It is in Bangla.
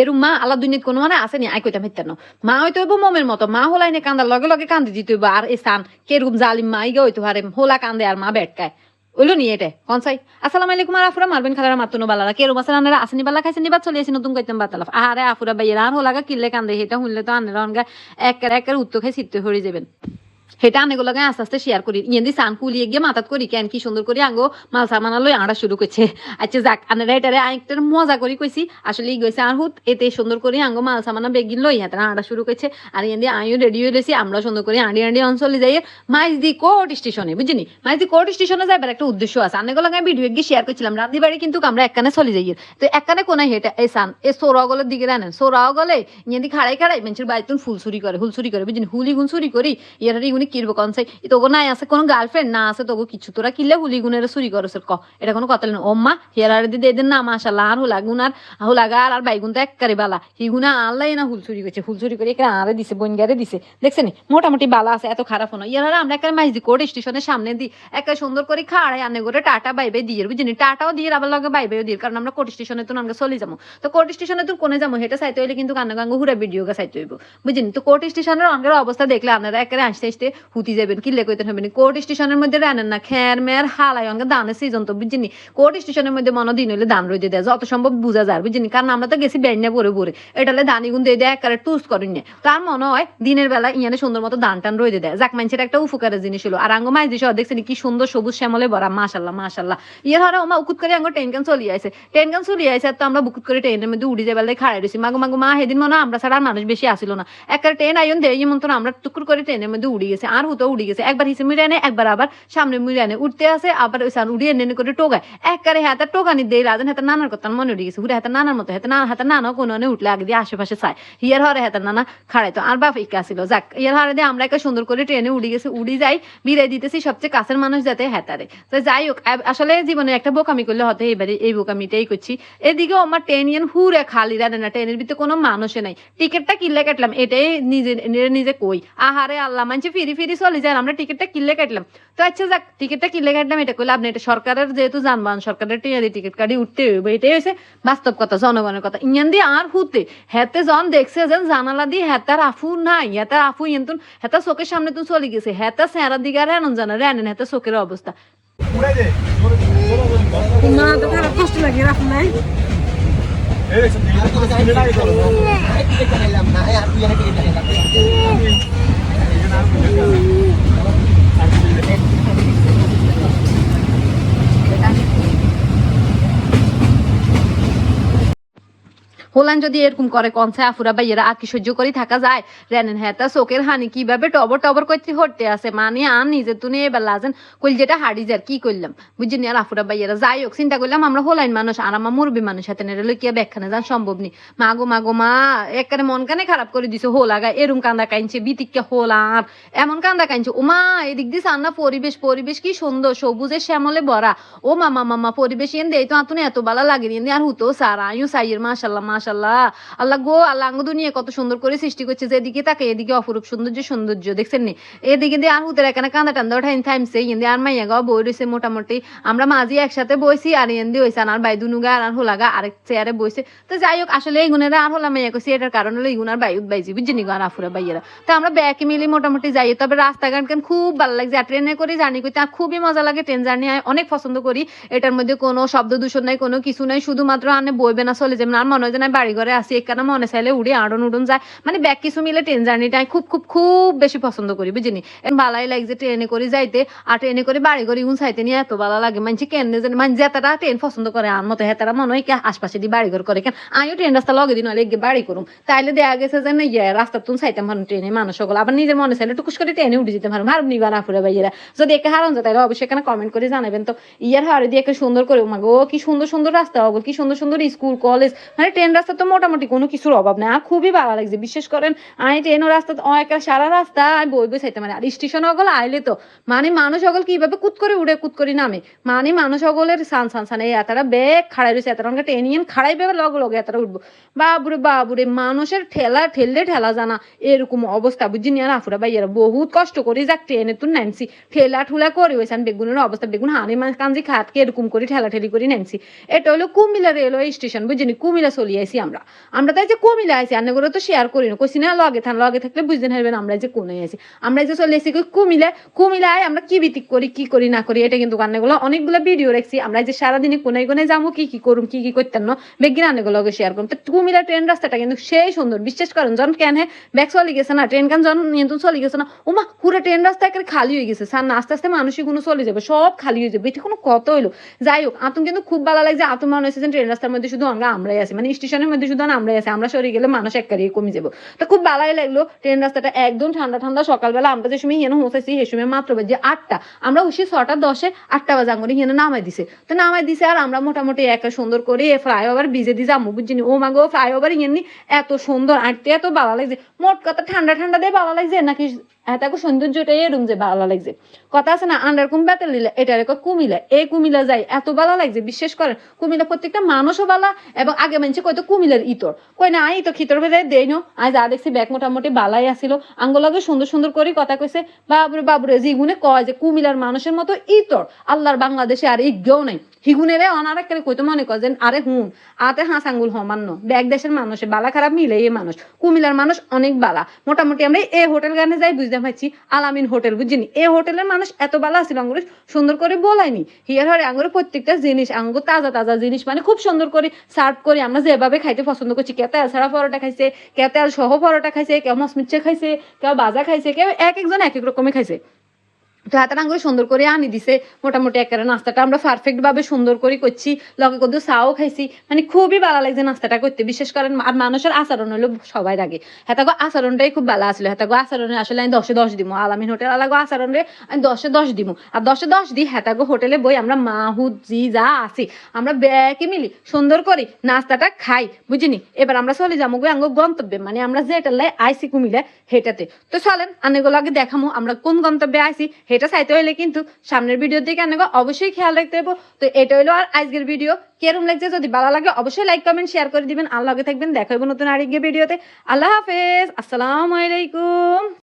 এরম মা আল্লাহ দুনিয়াত কোনো মানে আসেনি আই কইতাম হিত্তানো মা হইতে হইব মমের মতো, মা হোলাই নে কান্দার লগে লগে কান্দি দিতে হইব, আর এসান কেরকম জালিম মা, ইগে হইতে পারে, হোলা কান্দে আর মা বেটকায়। ওইলো নিয়ে এটা কনসাই আসসালামু আলাইকুম আর আফুরা, মারবেন খালারা মাতুনো বালারা। কেরম আছেন আনারা, আসেনি বালা খাইছেনি বাদ, চলে আসি নতুন কইতাম বাতালাফ আহারে আফুরা বাইরা আর হোলাগা কিল্লে কান্দে, হেটা হুনলে তো আনেরা অনগা, একের একের উত্তর খাই সিদ্ধ হয়ে যাবেন। সেটা আনে গুলো আস্তে আস্তে শেয়ার করি। ইয়েন্দি সান কুলিয়ে গিয়ে মাথাত করি, কেন কি সুন্দর করে আঙ্গো মাল সামানা লই আড়া শুরু করছে আচ্ছা যাক আনারা এটারে আরেকটার মজা করি কইছি। আসলে ই গেছে আর হুত এতে সুন্দর করে আঙ্গো মাল সামানা বেগিন লই হাতে আড়া শুরু করছে আর ইয়েন্দি আইও রেডি হয়ে লেছি আমরা সুন্দর করে আঁড়ি আঁড়ি অঞ্চলে যাই মাইজ দি কোর্ট স্টেশনে, বুঝিনি? মাইজ দি কোর্ট স্টেশনে যাইবার একটা উদ্দেশ্য আছে। আনে গুলো ভিডিও গিয়ে শেয়ার করছিলাম রান্ধি বাড়ি কিন্তু আমরা একখানে চলে যাই তো একখানে কোনায় হেটা, এই সান এ সোরাও গলের দিকে রানেন সোরাও গলে ইয়েন্দি খাড়াই খাড়াই মেঞ্চের বাড়িতে ফুল চুরি করে হুল চুরি করে, বুঝিনি? হুলি গুন চুরি করি ইয়ারা ইগুনি কিরবো কনসাই তোগো নাই আছে, কোনো গার্লফ্রেন্ড না আছে তোগো কিছু। তোরা কিলে হুলি গুনের চুরি করছ ক। এটা কোনো কথা নেই ওম্মা হিয়ার দিদি এদিন না, মাশাল্লাহ, আর হুলা গুনার হুলাগা আর বাইগুন তো এককারে বালা। হিগুনা আল্লাহ না হুল চুরি করছে হুল চুরি করে এখানে আরে দিছে, বনগারে দিছে। দেখছেন? মোটামুটি বালা আছে, এত খারাপ নয় ইয়ারা আমরা একটা মাইজি কোর্ট স্টেশনের সামনে দিই। একটা সুন্দর করে খাড়াই আনে করে টাটা বাইবে দিয়ে বুঝিনি টাটাও দিয়ে আবার লগে বাইবেও দিয়ে কারণ আমরা কোর্ট স্টেশনে তো আমরা চলে যাব। তো কোর্ট স্টেশনে তো কোনে যাব? হেটা চাইতে হইলে কিন্তু কান্না গাঙ্গ হুরা ভিডিও গা চাইতে হইব বুঝিনি তো কোর্ট স্টেশনের অঙ্গের অবস্থা দেখলে আপনারা একেবারে আসতে আসতে হুতি যাবেন কিল্লে কইতে হবে না কোর্ট স্টেশনের মধ্যে রানেন না, খ্যার মেয়ার হালাই, অঙ্গে দানের সিজন তো বুঝিনি কোর্ট স্টেশনের মধ্যে মনে দিন হইলে দান রইতে দেয়, যত সম্ভব বুঝা যায় বুঝিনি কারণ আমরা তো গেছি বেড়নে পরে পরে এটালে দানি গুন দিয়ে দেয়, একেবারে টুস করেন না। তার মনে হয় দিনের বেলা ইয়ানে সুন্দর মতো দান টান রইতে দেয়। যাক মানুষের একটা উপকারের জিনিস হলো। আর আঙ্গ মাইজ দিশো দেখছেন কি সুন্দর সবুজ শ্যামলে ভরা, মাশাল্লাহ মাশাল্লাহ। ইয়ে হরে ওমা উকুত করে আঙ্গ ট্রেন গান চলিয়ে আছে ট্রেন গান চলিয়ে আছে তো আমরা বুকুত করে ট্রেনের মধ্যে উড়ি যাবার খাড়াই রয়েছি মাগো মাগো, মা, সেদিন মনে আমরা ছাড়া মানুষ বেশি আসিল না। একটা ট্রেন আইন দেয় এমন তো আমরা টুকুর করে ট্রেনের মধ্যে উড়ি গেছে। আর হুতো উড়ি গেছে। একবার হিসেবে মিলে আনে একবার আবার সামনে মিলে আনে উঠতে আসে, আবার ওই সান উড়িয়ে এনে করে টোকায়। একবারে হাতে টোকানি দেই লাদেন হাতে নানার কথা মনে উড়ে গেছে। হুড়ে হাতে নানার মতো, হাতে না হাতে নানা কোনো উঠলে আগে দিয়ে আশেপাশে চায়। হিয়ার হরে হাতে নানা খাড়াইতো আর বাপ ইকা ছিল। যাক ইয়ার হরে দিয়ে আমরা একটা সুন্দর করে ট্রেনে উড়ি গেছে, উড়ি যাই, বিদায় দিতেছি সবচেয়ে কাছের মানুষ যাতে হেতারে তো যাই হোক আসলে জীবনে একটা বোকামি করলে হতে এবারে এই বোকামিটাই করছি। এদিকে আমার ট্রেন ইয়ান হুরে খালি রানে না। ট্রেনের ভিতরে কোনো মানুষে নাই। টিকিটটা কিনলে কাটলাম, এটাই নিজে নিজে কই। আহারে আল্লাহ, মানছি ফিরি ফিরি চলে যায় আমরা টিকিটটা কিনলে কাটলাম। তো আচ্ছা যাক টিকিটটা কিনলে কাটলাম এটা কইলে আপনি এটা সরকারের যেহেতু যানবাহন সরকারের টিয়া টিকিট কাটি উঠতে হইব এটাই হয়েছে বাস্তব কথা জনগণের কথা। ইয়ান দিয়ে আর হুতে হেতে জন দেখছে যেন জানালা দিয়ে হেতার আফু নাই হেতার আফু ইয়েন্তুন হেতার চোখের সামনে তো চলে গেছে হেতা সেরার দিকে আর এনন জানা রেনেন হেতার চোখের অবস্থা। না তো খারাপ কষ্ট লাগে রাখুন নাই। Thank you. হোলান যদি এরকম করে কনসে আফুরা বা এরা আর কি সহ্য করে থাকা যায়? রেনেন হ্যাঁ তা চোখের হানি কীভাবে টবর টবর করতে হরতে আছে? মানে আন নিজে তুনে এবার লাজেন। কইল যেটা হাড়ি যার, কি করলাম বুঝছেন আর আফুরা বা এরা যাই হোক, চিন্তা করলাম আমরা হোলাইন মানুষ, আর আমার মুরবি মানুষ হাতে নেড়ে লইকিয়া ব্যাখ্যানে যান সম্ভব নি। মাগো মাগো মা একবারে মন কানে খারাপ করে দিছে হোলা গায়ে এরম কান্দা কাইনছে বিতিককে হোলা আর, এমন কান্দা কাইনছে। ও মা এদিক দিয়ে সান্না, পরিবেশ পরিবেশ কি সুন্দর, সবুজের শ্যামলে ভরা। ও মামা মামা পরিবেশ এন দেই তো আতুনে এত বালা লাগে আর হুতো সারা আয়ু সাইয়ের, মাশাল্লাহ মাশাল্লাহ। আল্লাহ গো, আল্লাহ আঙ্গ দুনিয়া কত সুন্দর করে সৃষ্টি করছে যেদিকে তাকে, এদিকে অপরূপ সৌন্দর্য সৌন্দর্য, দেখছেন নি? এদিকে দিয়ে আর হুতের এখানে কান্দা টান্দা ওঠাইন থাইমছে ইন আর মাইয়া গাও বই রয়েছে মোটামুটি। আমরা মাঝি একসাথে বইছি, আর ইন দিয়ে হয়েছে আর বাই দুনুগা, আর হোলাগা আরেক চেয়ারে বইছে। তো যাই হোক, আসলে এই গুণেরা আর হলাম মাইয়া কইছি, এটার কারণ হলো ইগুনার বায়ুত বাইজি বুঝছিনি গো, আর আফুরা বাইয়েরা তো আমরা ব্যাকে মিলে মোটামুটি যাই, তবে রাস্তাঘাট কেন খুব ভালো লাগছে, আর ট্রেনে করে জার্নি করতে আর খুবই মজা লাগে, ট্রেন জার্নি অনেক পছন্দ করি। এটার মধ্যে কোনো শব্দ দূষণ নাই, কোনো কিছু নাই, শুধুমাত্র আনে বইবে না, চলে যাবে আর মনে হয় যে না বাড়ি ঘরে আসি এখানে মনে চাইলে উড়ে আড়ন উড়ন যায়। মানে ব্যাগ কিছু মিলে ট্রেন জার্নিটা খুব খুব খুব বেশি পছন্দ করি, বুঝিনি? ভালাই লাগছে ট্রেনে করে যাইতে, আর ট্রেনে করে বাড়ি ঘরে ইউন চাইতে নিয়ে এত ভালো লাগে। মানছি কেন জানি মানে যেতারা ট্রেন পছন্দ করে আর মতো, হেতারা মনে হয় আশপাশে দিয়ে বাড়ি ঘর করে। কেন? আমিও ট্রেন রাস্তা লগে দিন হলে গিয়ে বাড়ি করুম। তাইলে দেখা গেছে যে না ইয়ে রাস্তা তুমি চাইতাম ভালো ট্রেনে মানুষ সকল। আবার নিজের মনে চাইলে টুকুস করে ট্রেনে উঠে যেতে পারো ভারম নিবা না ফুরে বাইয়েরা যদি একে হারন যায় তাহলে অবশ্যই এখানে কমেন্ট করে জানাবেন। তো ইয়ার হারে দিয়ে একে সুন্দর করে মাগো কি সুন্দর সুন্দর রাস্তা ওগুলো কি সুন্দর সুন্দর স্কুল, কলেজ। মানে ট্রেন রাস্তা তো মোটামুটি কোনো কিছুর অভাব নেই। আর খুবই ভালো লাগছে। বিশেষ করেন, আমি ট্রেন ও রাস্তা একটা সারা রাস্তা, আমি বই বই চাইতে মানে আর স্টেশন অগল আইলে তো মানে মানুষ অগল কীভাবে কুত করে উড়ে, কুত করে নামে। মানে মানুষ অগলের সান সান সান, এই এতারা ব্যাগ খাড়াই রয়েছে এতারা অনেক ট্রেন ইয়েন খাড়াই বেবে লগে লগে এতারা উঠবো। বাবুরে বাবুরে, মানুষের ঠেলা, ঠেললে ঠেলা জানা, এরকম অবস্থা। বুঝিনি আর আফুরা ভাইয়েরা, বহুত কষ্ট করে যাক, ট্রেনে তো নামছি। ঠেলা ঠুলা করে হয়েছে বেগুনের অবস্থা, বেগুন হানি কাঞ্জি খাতকে এরকম করে, ঠেলা ঠেলি করে নামছি। এটা হলো কুমিল্লা রেলওয়ে স্টেশন বুঝিনি কুমিল্লা চলিয়ে আইছি আমরা। আমরা তাই যে কমিলে আইছি আন্নে করে তো শেয়ার করি না। কইছি, না, লগে থান লগে থাকলে বুঝতে পারবেন আমরা যে কোনে আইছি। আমরা যে চলে এসেছি কুমিলে কুমিলে আয়, আমরা কি বিতিক করি, কি করি, না করি, এটা কিন্তু কান্নেগুলো, অনেকগুলো ভিডিও রাখছি আমরা যে সারাদিনে কোনে কোনে যাব কি কি করুম, কি কি করতেন না বেগিন আন্নেগুলো শেয়ার করুম। তো কুমিলা ট্রেন রাস্তাটা কিন্তু সেই সুন্দর। বিশ্বাস করেন, জন কেন হ্যাঁ ব্যাগ চলে গেছে না ট্রেন কান জন নিয়ন্ত্রণ চলে গেছে না ওমা পুরো ট্রেন রাস্তা একেবারে খালি হয়ে গেছে। সার না, আস্তে আস্তে মানুষই কোনো চলে যাবে, সব খালি হয়ে যাবে। এটা কোনো কত হইল। যাই হোক আতুম কিন্তু খুব ভালো লাগছে আতুম মনে হয়েছে ট্রেন রাস্তার মধ্যে শুধু আমরা আমরাই আছি। মানে স্টেশনের মধ্যে শুধু আমরাই আছি, আমরা সরে গেলে মানুষ এক কারিয়ে কমে যাব। তো খুব ভালোই লাগল, ট্রেন রাস্তাটা একদম ঠান্ডা ঠান্ডা। সকালবেলা আমরা যে সময় হিয়ানো পৌঁছেছি সে সময় মাত্র বাজে আটটা। আমরা উঠছি ছটা দশে, আটটা বাজে আঙুরি হিয়ানো নামাই দিছে। তো নামাই দিছে আর আমরা মোটামুটি একা সুন্দর করে ফ্লাইওভার ভিজে দিছে আম্মু বুঝিনি ও মাগো ফ্লাইওভার ইয়ানি এত সুন্দর, আঁটতে এত ভালো লাগছে। মোট কথা ঠান্ডা ঠান্ডা দিয়ে ভালো লাগছে, নাকি এত সৌন্দর্যটাই এরম যে ভালো লাগছে। কথা আছে না আন্ডার কুম বেতাল দিলে এটা রেখো কুমিলা। এই কুমিলা যাই এত ভালো লাগছে বিশ্বাস করেন কুমিলা প্রত্যেকটা মানুষও ভালো এবং আগে মানছে কয়তো কুমিলার ইতর। কই না, আই তো খিতর ভেদে দেই নো, আজ যা দেখছি ব্যাগ মোটামুটি বালাই আসিল আঙ্গুলাগে সুন্দর সুন্দর করে কথা কইছে, বাবুরে বাবুরে জিগুনে কয় যে কুমিলার মানুষের মতো ইতর। আল্লাহর বাংলাদেশে আর ইজ্ঞও নাই। হিগুনেরে অনার একটা কইতো মনে কর যে আরে হুন আতে হাঁস আঙ্গুল হমান্য। ব্যাগ দেশের মানুষে, বালা খারাপ মিলে এই মানুষ। কুমিলার মানুষ অনেক বালা। মোটামুটি আমরা এই হোটেল গানে যাই, বুঝতে পারছি আলামিন হোটেল বুঝিনি। এই হোটেলের মানুষ এত বালা আছিল, আঙ্গুরে সুন্দর করে বলায়নি। হিয়ার হরে আঙ্গুরে প্রত্যেকটা জিনিস, আঙ্গুর তাজা তাজা জিনিস মানে খুব সুন্দর করে সার্ভ করে। আমরা যেভাবে খাইতে পছন্দ করছি কে তেল ছাড়া পরোটা খাইছে কে তেল সহ পরোটা খাইছে, কেউ মসমিচ্ছে খাইছে, কেউ বাজা খাইছে, কেউ এক একজন এক এক রকমের খাইছে। হাতের আঙ্গুরে সুন্দর করে আনি দিছে। মোটামুটি একেবারে নাস্তাটা আমরা পারফেক্ট ভাবে সুন্দর করে করছি। লগে কত চাও খাইছি। মানে খুবই ভালো লাগছে নাস্তাটা করতে। বিশেষ করেন আর মানুষের আচরণ হলো সবাই আগে হেতাগো আচরণটাই খুব ভালো আসলে হেতাগো আচরণে আসলে আমি দশে দশ দিব আলামিন হোটেল আলাগো আচরণে আমি দশে দশ দিব আর দশে দশ দিই হেতাগো হোটেলে বই আমরা মাহুদ জি, যা আছি। আমরা ব্যাকে মিলি সুন্দর করি, নাস্তাটা খাই। বুঝিনি? এবার আমরা চলে যাব গো আঙ্গো গন্তব্যে। মানে আমরা যেটা লাই আইসি কুমিলে হেটাতে। তো চলেন আনেগুলো আগে দেখামো আমরা কোন গন্তব্যে আইসি হেটা চাইতে হইলে কিন্তু সামনের ভিডিওর দিকে আনেগো, অবশ্যই খেয়াল রাখতে হব তো এটা হলো আর আজকের ভিডিও কেরম লাগছে? যদি ভালো লাগে, অবশ্যই লাইক কমেন্ট শেয়ার করে দিবেন। আল্লাহকে থাকবেন। দেখা হইব নতুন আরেক ভিডিওতে আল্লাহ হাফেজ। আসসালামু আলাইকুম।